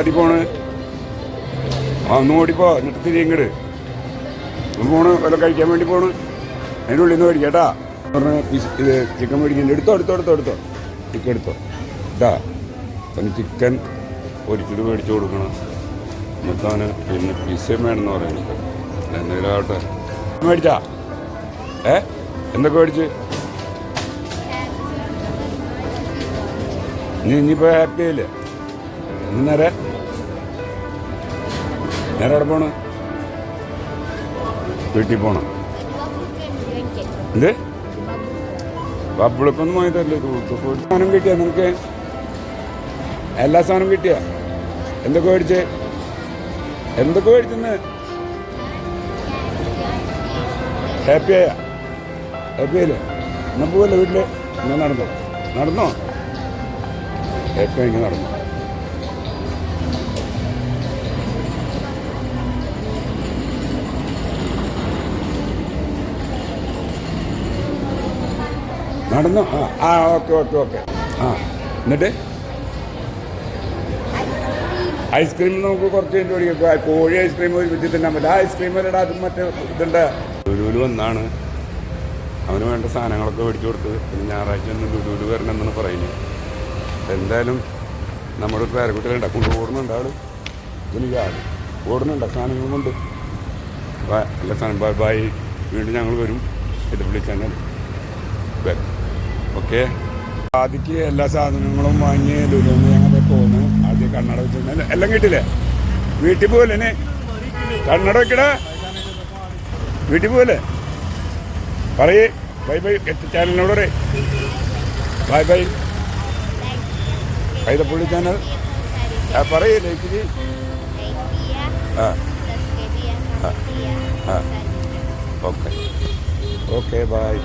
അതി പോണ് ആ ഒന്ന് ഓടിപ്പോ എന്നിട്ട് തിരി ഇങ്ങട്. ഒന്ന് പോണ് വല്ല കഴിക്കാൻ വേണ്ടി പോണ്. അതിന്റെ ഉള്ളിൽ നിന്ന് മേടിക്കട്ടാ പറഞ്ഞ ഇത് ചിക്കൻ മേടിക്കുന്നുണ്ട് എടുത്തോ എടുത്തോ എടുത്തോ എടുത്തോ. ചിക്കൻ എടുത്തോ. ഇതാ അവന് ചിക്കൻ പൊരിച്ചിട്ട് മേടിച്ചു കൊടുക്കണം. എന്നിട്ട് പിന്നെ പിസയും വേണമെന്ന് പറയുന്നത് എന്തെങ്കിലും ആവട്ടെ. മേടിച്ചാ? ഏ? എന്തൊക്കെ മേടിച്ച്? നീ ഇനിയിപ്പോൾ ഹാപ്പി ആയില്ലേ? ഇന്ന് നേരെ അവിടെ പോണ്? വീട്ടിൽ പോണം? എന്ത്? ബബിളിപ്പൊന്നും വാങ്ങി സാധനം കിട്ടിയ? നിനക്ക് എല്ലാ സാധനം കിട്ടിയ? എന്തൊക്കെ മേടിച്ച്? എന്തൊക്കെ മേടിച്ചെന്ന്? ഹാപ്പി ആയ? ഹാപ്പി ആയില്ലേ? എന്നാ പോവല്ലേ വീട്ടിൽ? എന്നാ നടന്നോ? നടന്നോ? ഹാപ്പി ആയി നടന്നു. നടന്നു. ആ ഓക്കെ ഓക്കെ ഓക്കെ. ആ എന്നിട്ട്? ഐസ്ക്രീം നമുക്ക് കുറച്ച് കഴിഞ്ഞ് കോഴി ഐസ്ക്രീം ഒരു വിധത്തിൽ തിന്നാൻ പറ്റില്ല ആ ഐസ്ക്രീം വരെ അതും മറ്റേ ഇതുണ്ട്. ലുലുലു വന്നാണ്. അവന് വേണ്ട സാധനങ്ങളൊക്കെ മേടിച്ചു കൊടുത്ത് പിന്നെ ഞായറാഴ്ച ഒന്ന് ലുലുലു വരണമെന്നാണ് പറയുന്നത് എന്തായാലും നമ്മുടെ ഒരു പേരക്കുട്ടികളുണ്ട്. കൊണ്ട് ഓടുന്നുണ്ട് ആൾ. ഇതിന് ആൾ ഓടുന്നുണ്ട്. ബൈ എല്ലാ സാധനം ബൈ വീണ്ടും ഞങ്ങൾ വരും. ഇത് വിളിച്ചാൽ വരും. ഓക്കെ. ആദ്യക്ക് എല്ലാ സാധനങ്ങളും വാങ്ങി ലുലുന്ന് ഞങ്ങൾ പോന്ന്. ആദ്യം കണ്ണട വെച്ച് എല്ലാം കിട്ടില്ലേ വീട്ടിൽ പോകല്ലേ കണ്ണട വെക്കടാ. വീട്ടിൽ പോകല്ലേ പറയേ. Bye bye. ചാനലിനോട് പറയേ. Bye bye. കൈതപ്പുള്ളി ചാനൽ. പറയേ ലൈക്ക് ആ ആ. ഓക്കെ. Okay bye.